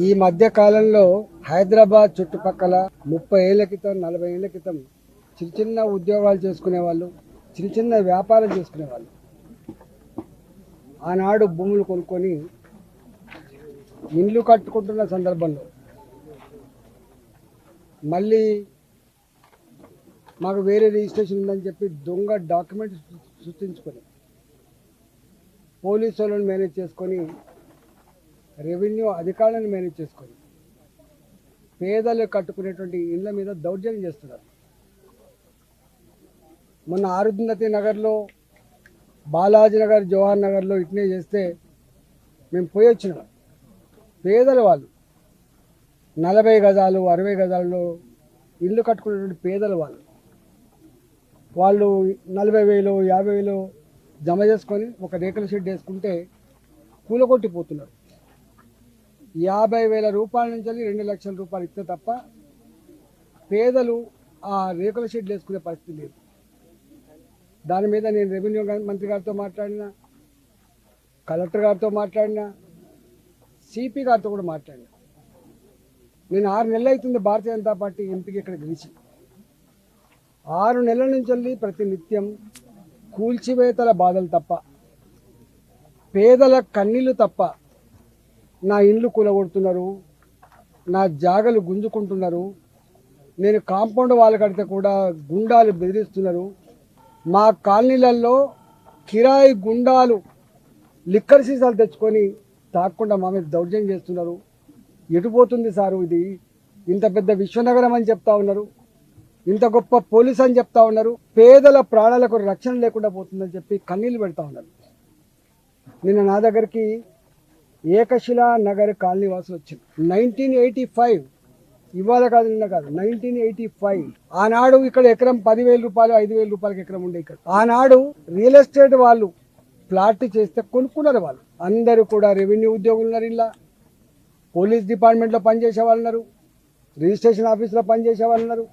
ఈ మధ్య కాలంలో హైదరాబాద్ చుట్టుపక్కల ముప్పై ఏళ్ళ క్రితం నలభై ఏళ్ళ క్రితం చిన్న చిన్న ఉద్యోగాలు చేసుకునే వాళ్ళు చిన్న చిన్న వ్యాపారం చేసుకునే వాళ్ళు ఆనాడు భూములు కొనుక్కొని ఇండ్లు కట్టుకుంటున్న సందర్భంలో మళ్ళీ మాకు వేరే రిజిస్ట్రేషన్ ఉందని చెప్పి దొంగ డాక్యుమెంట్స్ సృష్టించుకొని పోలీసు వాళ్ళని మేనేజ్ చేసుకొని రెవెన్యూ అధికారులను మేనేజ్ చేసుకొని పేదలు కట్టుకునేటువంటి ఇళ్ళ మీద దౌర్జన్యం చేస్తున్నారు. మొన్న ఆరుంధతి నగర్లో బాలాజీ నగర్ జవహర్ నగర్లో ఇట్నే చేస్తే మేము పోయి వచ్చినాం. పేదల వాళ్ళు నలభై గజాలు అరవై గజాల్లో ఇల్లు కట్టుకునేటువంటి పేదల వాళ్ళు వాళ్ళు నలభై వేలు యాభై వేలు జమ చేసుకొని ఒక రేకుల షెడ్ వేసుకుంటే కూలగొట్టిపోతున్నారు. యాభై వేల రూపాయల నుంచి రెండు లక్షల రూపాయలు ఇస్తే తప్ప పేదలు ఆ రేకుల షెడ్లు వేసుకునే పరిస్థితి లేదు. దాని మీద నేను రెవెన్యూ మంత్రి గారితో మాట్లాడినా కలెక్టర్ గారితో మాట్లాడినా సిపి గారితో కూడా మాట్లాడినా. నేను ఆరు నెలలు అవుతుంది భారతీయ జనతా పార్టీ ఎంపీకి ఇక్కడ గెలిచి. ఆరు నెలల నుంచి వెళ్ళి ప్రతి నిత్యం కూల్చివేతల బాధలు తప్ప పేదల కన్నీళ్ళు తప్ప నా ఇండ్లు కూలగొడుతున్నారు నా జాగలు గుంజుకుంటున్నారు నేను కాంపౌండ్ వాళ్ళు కడితే కూడా గుండాలు బెదిరిస్తున్నారు. మా కాలనీలలో కిరాయి గుండాలు లిక్కర్ సీసాలు తెచ్చుకొని తాకుండా మా మీద దౌర్జన్యం చేస్తున్నారు. ఎటుపోతుంది సారు ఇది? ఇంత పెద్ద విశ్వనగరం అని చెప్తా ఉన్నారు. ఇంత గొప్ప పోలీస్ అని చెప్తా ఉన్నారు. పేదల ప్రాణాలకు రక్షణ లేకుండా పోతుందని చెప్పి కన్నీళ్ళు పెడతా ఉన్నారు. నిన్న నా దగ్గరికి ఏకశిలా నగర్ కాలనీ వాసులు వచ్చింది నైన్టీన్ ఎయిటీ ఫైవ్ ఇవాళ కాదు నిన్న కాదు నైన్టీన్ ఎయిటీ ఫైవ్. ఆనాడు ఇక్కడ ఎకరం పదివేల రూపాయలు ఐదు వేల రూపాయలకి ఎకరం ఉండే ఇక్కడ. ఆనాడు రియల్ ఎస్టేట్ వాళ్ళు ప్లాట్ చేస్తే కొనుక్కున్నారు వాళ్ళు. అందరూ కూడా రెవెన్యూ ఉద్యోగులు ఉన్నారు ఇలా పోలీస్ డిపార్ట్మెంట్లో పనిచేసే వాళ్ళు ఉన్నారు. రిజిస్ట్రేషన్ ఆఫీస్లో పనిచేసే వాళ్ళు ఉన్నారు.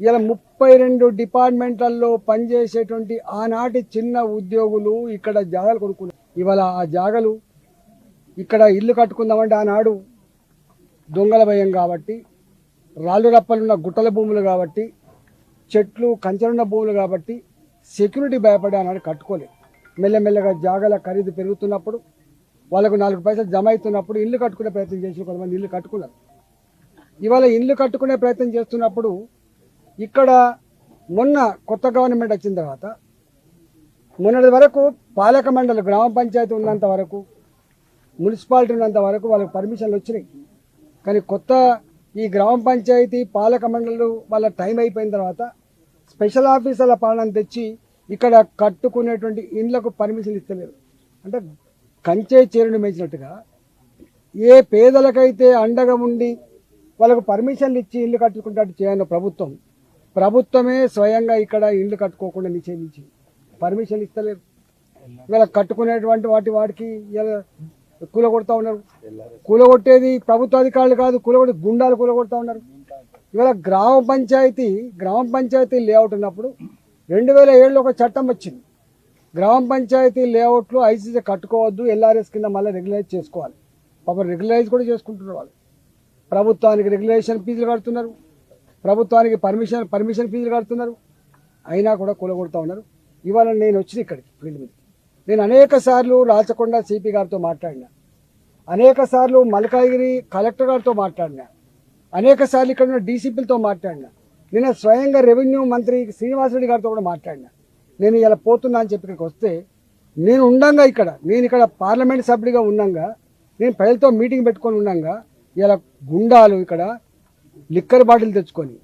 ఇలా ముప్పై రెండు డిపార్ట్మెంట్లలో పనిచేసేటువంటి ఆనాటి చిన్న ఉద్యోగులు ఇక్కడ జాగాలు కొనుక్కున్నారు. ఇవాళ ఆ జాగలు ఇక్కడ ఇల్లు కట్టుకుందామంటే ఆనాడు దొంగల భయం కాబట్టి రాళ్ళు రప్పలున్న గుట్టల భూములు కాబట్టి చెట్లు కంచెలున్న భూములు కాబట్టి సెక్యూరిటీ భయపడి ఆనాడు కట్టుకోలేదు. మెల్లమెల్లగా జాగల ఖరీదు పెరుగుతున్నప్పుడు వాళ్ళకు నాలుగు పైసలు జమ అవుతున్నప్పుడు ఇల్లు కట్టుకునే ప్రయత్నం చేసి కొంతమంది ఇల్లు కట్టుకున్నారు. ఇవాళ ఇల్లు కట్టుకునే ప్రయత్నం చేస్తున్నప్పుడు ఇక్కడ మొన్న కొత్త గవర్నమెంట్ వచ్చిన తర్వాత మొన్నటి వరకు పాలక మండలి గ్రామ పంచాయతీ ఉన్నంత వరకు మున్సిపాలిటీ ఉన్నంత వరకు వాళ్ళకి పర్మిషన్లు వచ్చినాయి. కానీ కొత్త ఈ గ్రామ పంచాయతీ పాలక మండలి వాళ్ళ టైం అయిపోయిన తర్వాత స్పెషల్ ఆఫీసర్ల పాలన తెచ్చి ఇక్కడ కట్టుకునేటువంటి ఇండ్లకు పర్మిషన్ ఇస్తలేరు అంటే కంచే చేరుని మేచినట్టుగా ఏ పేదలకైతే అండగా ఉండి వాళ్ళకు పర్మిషన్లు ఇచ్చి ఇల్లు కట్టుకుంటాడు చేయను ప్రభుత్వం ప్రభుత్వమే స్వయంగా ఇక్కడ ఇల్లు కట్టుకోకుండా నిషేధించి పర్మిషన్ ఇస్తలేరు ఇవాళ కట్టుకునేటువంటి వాటి వాటికి ఇలా కూలగొడతా ఉన్నారు. కూలగొట్టేది ప్రభుత్వ అధికారులు కాదు కూలగొట్టి గుండాలు కూలగొడతా ఉన్నారు. ఇవాళ గ్రామ పంచాయతీ గ్రామ పంచాయతీ లేఅవుట్ ఉన్నప్పుడు రెండు వేల ఏడులో ఒక చట్టం వచ్చింది. గ్రామ పంచాయతీ లేఅవుట్లు ఐసీసీ కట్టుకోవద్దు ఎల్ఆర్ఎస్ కింద మళ్ళీ రెగ్యులైజ్ చేసుకోవాలి. పాపం రెగ్యులైజ్ కూడా చేసుకుంటున్నారు వాళ్ళు. ప్రభుత్వానికి రెగ్యులేషన్ ఫీజులు కడుతున్నారు. ప్రభుత్వానికి పర్మిషన్ పర్మిషన్ ఫీజులు కడుతున్నారు. అయినా కూడా కూల ఉన్నారు. ఇవాళ నేను వచ్చిన ఇక్కడికి ఫీల్డ్ మీద నేను అనేక సార్లు రాచకొండ సిపి గారితో మాట్లాడినా. అనేక సార్లు మల్కాగిరి కలెక్టర్ గారితో మాట్లాడినా. అనేక సార్లు ఇక్కడ ఉన్న డీసీపీలతో మాట్లాడినా. నిన్న స్వయంగా రెవెన్యూ మంత్రి శ్రీనివాసరెడ్డి గారితో కూడా మాట్లాడినా. నేను ఇలా పోతున్నా అని చెప్పి ఇక్కడికి వస్తే నేను ఉండంగా ఇక్కడ నేను ఇక్కడ పార్లమెంట్ సభ్యుడిగా ఉండంగా నేను ప్రజలతో మీటింగ్ పెట్టుకొని ఉండంగా ఇలా గుండాలు ఇక్కడ లిక్కర్ బాటిల్ తెచ్చుకొని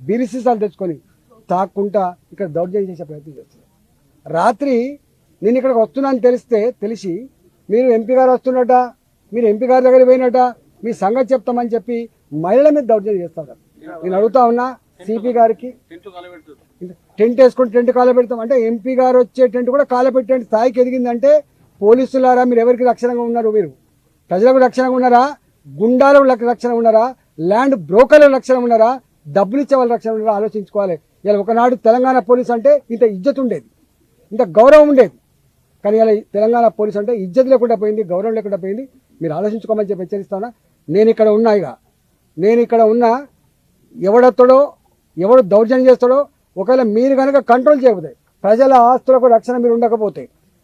బీరిసీసాలు తెచ్చుకొని తాక్కుంటా ఇక్కడ దౌర్జన్యం చేసే ప్రయత్నం చేస్తున్నారు రాత్రి నేను ఇక్కడికి వస్తున్నాను తెలిస్తే తెలిసి మీరు ఎంపీ గారు వస్తున్నట మీరు ఎంపీ గారి దగ్గర పోయినట మీ సంగతి చెప్తామని చెప్పి మహిళల మీద దౌర్జన్యం చేస్తారు. నేను అడుగుతా ఉన్నా సిపి గారికి టెంట్ వేసుకుని టెంట్ కాల పెడతాం. అంటే ఎంపీ గారు వచ్చే టెంట్ కూడా కాల పెట్టే స్థాయికి ఎదిగిందంటే పోలీసులారా మీరు ఎవరికి రక్షణగా ఉన్నారు మీరు? ప్రజలకు రక్షణగా ఉన్నారా? గుండాలకు రక్షణ ఉన్నారా? ల్యాండ్ బ్రోకర్లకు రక్షణ ఉన్నారా? డబ్బులు ఇచ్చే వాళ్ళ రక్షణ ఉన్నారా? ఆలోచించుకోవాలి. ఇలా ఒకనాడు తెలంగాణ పోలీస్ అంటే ఇంత ఇజ్జత్ ఉండేది ఇంత గౌరవం ఉండేది. కానీ ఇలా తెలంగాణ పోలీసు అంటే ఇజ్జత్ లేకుండా పోయింది గౌరవం లేకుండా పోయింది. మీరు ఆలోచించుకోమని చెప్పి హెచ్చరిస్తానా? నేను ఇక్కడ ఉన్నా ఇక. నేను ఇక్కడ ఉన్నా ఎవడెత్తడో ఎవడు దౌర్జన్యం చేస్తాడో ఒకవేళ మీరు కనుక కంట్రోల్ చేయకపోతే ప్రజల ఆస్తులకు రక్షణ మీరు ఉండకపోతే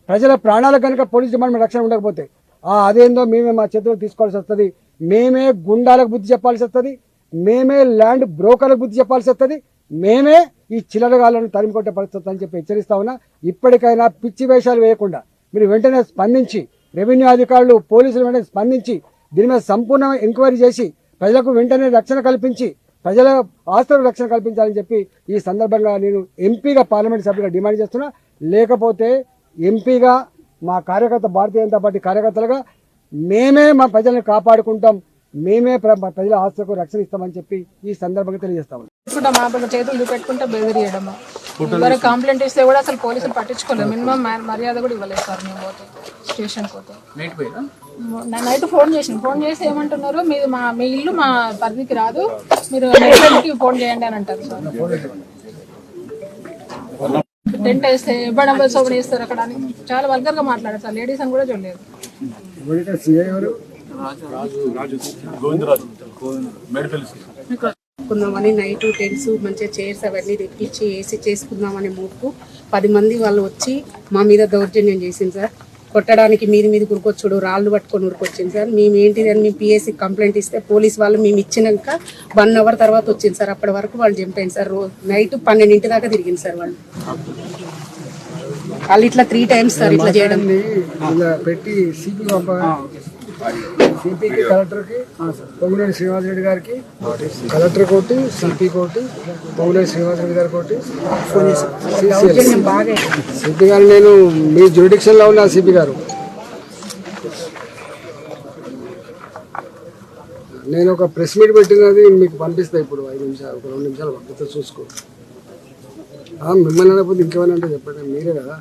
ప్రజల ప్రాణాలకు కనుక పోలీస్ డిపార్ట్మెంట్ రక్షణ ఉండకపోతే ఆ అదేందో మేమే మా చేతులకు తీసుకోవాల్సి వస్తుంది. మేమే గుండాలకు బుద్ధి చెప్పాల్సి వస్తుంది. మేమే ల్యాండ్ బ్రోకర్లకు బుద్ధి చెప్పాల్సి వస్తుంది. మేమే ఈ చిల్లరగాళ్ళను తరిమి కొట్టే పరిస్థితి అని చెప్పి హెచ్చరిస్తా ఉన్నా. ఇప్పటికైనా పిచ్చి వేషాలు వేయకుండా మీరు వెంటనే స్పందించి రెవెన్యూ అధికారులు పోలీసులు వెంటనే స్పందించి దీని మీద సంపూర్ణ ఎంక్వైరీ చేసి ప్రజలకు వెంటనే రక్షణ కల్పించి ప్రజల ఆస్తులకు రక్షణ కల్పించాలని చెప్పి ఈ సందర్భంగా నేను ఎంపీగా పార్లమెంట్ సభ్యుగా డిమాండ్ చేస్తున్నా. లేకపోతే ఎంపీగా మా కార్యకర్త భారతీయ జనతా పార్టీ కార్యకర్తలుగా మేమే మా ప్రజలను కాపాడుకుంటాం. మేమే ప్ర- ప్రజల ఆస్తులకు రక్షణ ఇస్తామని చెప్పి ఈ సందర్భంగా తెలియజేస్తాము కూడా మా పైన చేతులు చూపెట్టుకుంటే బెదిరియడము ఎవరు కంప్లైంట్ ఇస్తే కూడా అసలు పోలీసులు పట్టించుకోలేదు. మినిమం మర్యాద కూడా ఇవ్వలేదు సార్ మేము పోతే స్టేషన్ పోతే. నైట్ ఫోన్ చేసిన ఫోన్ చేసి ఏమంటున్నారు మీది మా మీ ఇల్లు మా పరిధికి రాదు మీరు నెట్వర్క్కి ఫోన్ చేయండి అని అంటారు సార్. టెంట్ వేస్తే ఇవ్వడం సోపడి వేస్తారు అక్కడ అని. చాలా వల్గర్గా మాట్లాడారు సార్ లేడీస్ అని కూడా చూడలేదు. సిఐ ఎవరు? చేసుకుందామని నైట్ టెంట్స్ మంచిగా చైర్స్ అవన్నీ తెప్పించి ఏసీ చేసుకుందామని మూపు పది మంది వాళ్ళు వచ్చి మా మీద దౌర్జన్యం చేసింది సార్. కొట్టడానికి మీది మీద ఉరికొచ్చుడు రాళ్ళు పట్టుకొని ఉరికొచ్చింది సార్. మేము ఏంటిది అని మేము పిఎస్సి కంప్లైంట్ ఇస్తే పోలీస్ వాళ్ళు మేము ఇచ్చినాక వన్ అవర్ తర్వాత వచ్చింది సార్. అప్పటి వరకు వాళ్ళు చంపాను సార్. రో నైట్ పన్నెండింటి దాకా తిరిగింది సార్ వాళ్ళు. వాళ్ళు ఇట్లా త్రీ టైమ్స్ సార్ ఇట్లా చేయడం. పెట్టి సిపి సిపికి కలెక్టర్కి పొంగులేని శ్రీనివాస్ రెడ్డి గారికి కలెక్టర్ కోటి సిపి కోటి పొంగులేని శ్రీనివాస్ రెడ్డి గారి కోటి సిపి గారు నేను మీ జ్యూడిక్షన్లో ఉన్నా సిపి గారు. నేను ఒక ప్రెస్ మీట్ పెట్టినది మీకు పంపిస్తాను ఇప్పుడు ఐదు నిమిషాలు ఒక రెండు నిమిషాలు పంపిస్తే చూసుకో. మిమ్మల్ని అనకపోతే ఇంకేమైనా అంటే చెప్పండి మీరే కదా.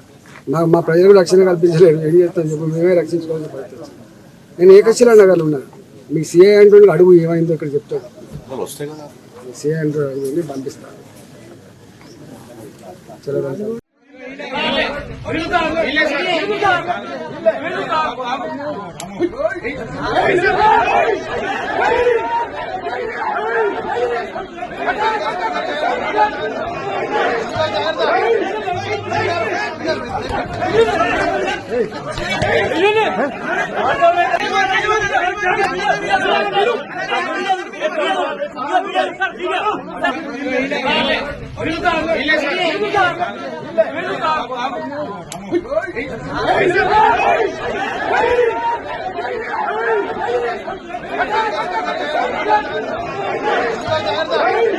మా మా ప్రజలకు రక్షణ కల్పించలేదు ఏం చేస్తాను చెప్పి మేమే రక్షించుకోవాల్సిన పరిస్థితి. నేను ఏకశిలా నగర్లో ఉన్నాను. మీ సిఐ అంటుండే అడుగు ఏమైందో ఇక్కడ చెప్తాడు సిఐ అంటూ అడుగు పంపిస్తాను చలో Hey!